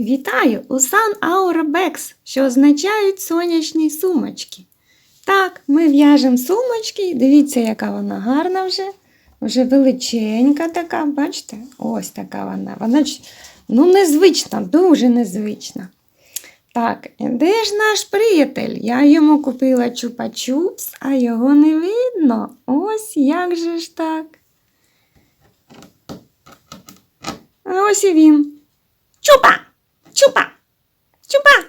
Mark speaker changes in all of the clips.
Speaker 1: Вітаю у Aura Bags, що означають сонячні сумочки. Так, ми в'яжемо сумочки. Дивіться, яка вона гарна вже. Вже величенька така, бачите? Ось така вона. Вона ну, незвична, дуже незвична. Так, де ж наш приятель? Я йому купила чупа-чупс, а його не видно. Ось як же ж так. А ось і він. Чупа! Чупа! Чупа!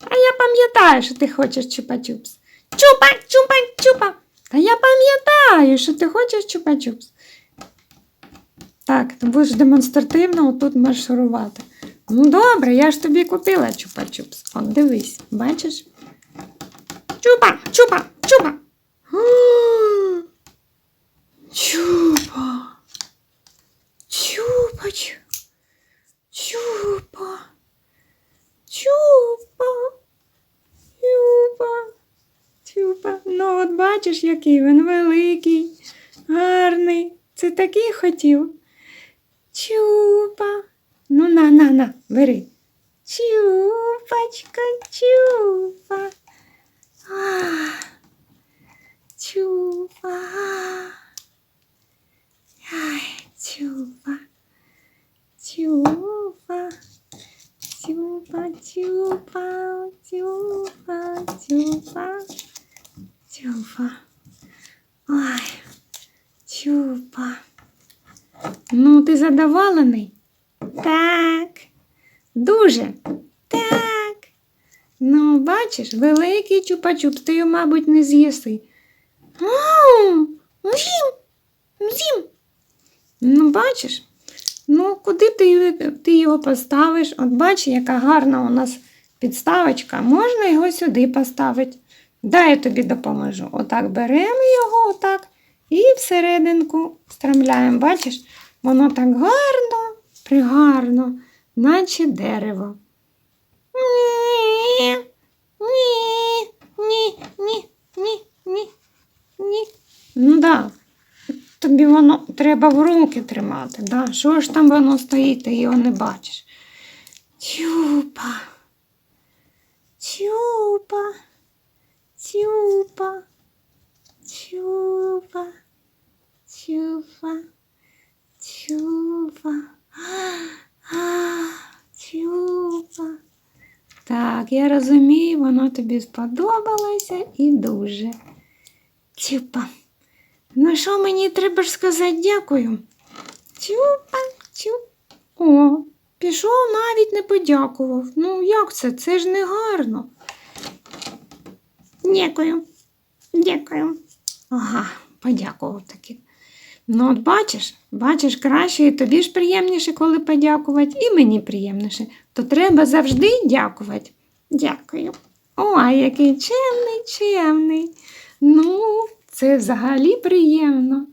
Speaker 1: А я пам'ятаю, що ти хочеш чупа-чупс. Чупа, чупа, чупа! Та я пам'ятаю, що ти хочеш чупа-чупс. Так, ти будеш демонстративно отут марширувати. Ну добре, я ж тобі купила чупа-чупс. От дивись, бачиш? Чупа, чупа. Чупа. Чупа. Чупа. Ну, от бачиш, який він великий, гарний. Це такий хотів. Чупа. Ну, на, на, на, бери. Чупачка, чупа. А, чупа. Ай, чупа. Чупа. Чупа, чупа, чупа, чупа. Чупа. Ой, чупа. Ну, ти задоволений? Так. Дуже. Так. Ну, бачиш, великий чупа-чупс, ти його, мабуть, не з'їси. З'їм, з'їм. Ну, бачиш, ну куди ти, ти його поставиш? От бачиш, яка гарна у нас підставочка. Можна його сюди поставити. Дай я тобі допоможу. Отак беремо його, отак, і всерединку встромляємо. Бачиш, воно так гарно, пригарно, наче дерево. Ні, ні, ні, ні, ні, ні, ні. Ну да. Тобі воно треба в руки тримати. Да? Що ж там воно стоїть, ти його не бачиш. Чупа. Чупа. Чупа. Чупа. Чупа. Чупа. Чупа. Так, я розумію, воно тобі сподобалося і дуже. Чупа. Ну що мені треба ж сказати дякую? Чупа, чуп. О, пішов навіть не подякував. Ну, як це? Це ж не гарно. Дякую. Дякую. Ага, подякував таки. Ну, от бачиш, бачиш, краще і тобі ж приємніше, коли подякувати, і мені приємніше. То треба завжди дякувати. Дякую. Ой, який чемний, чемний. Ну, це взагалі приємно.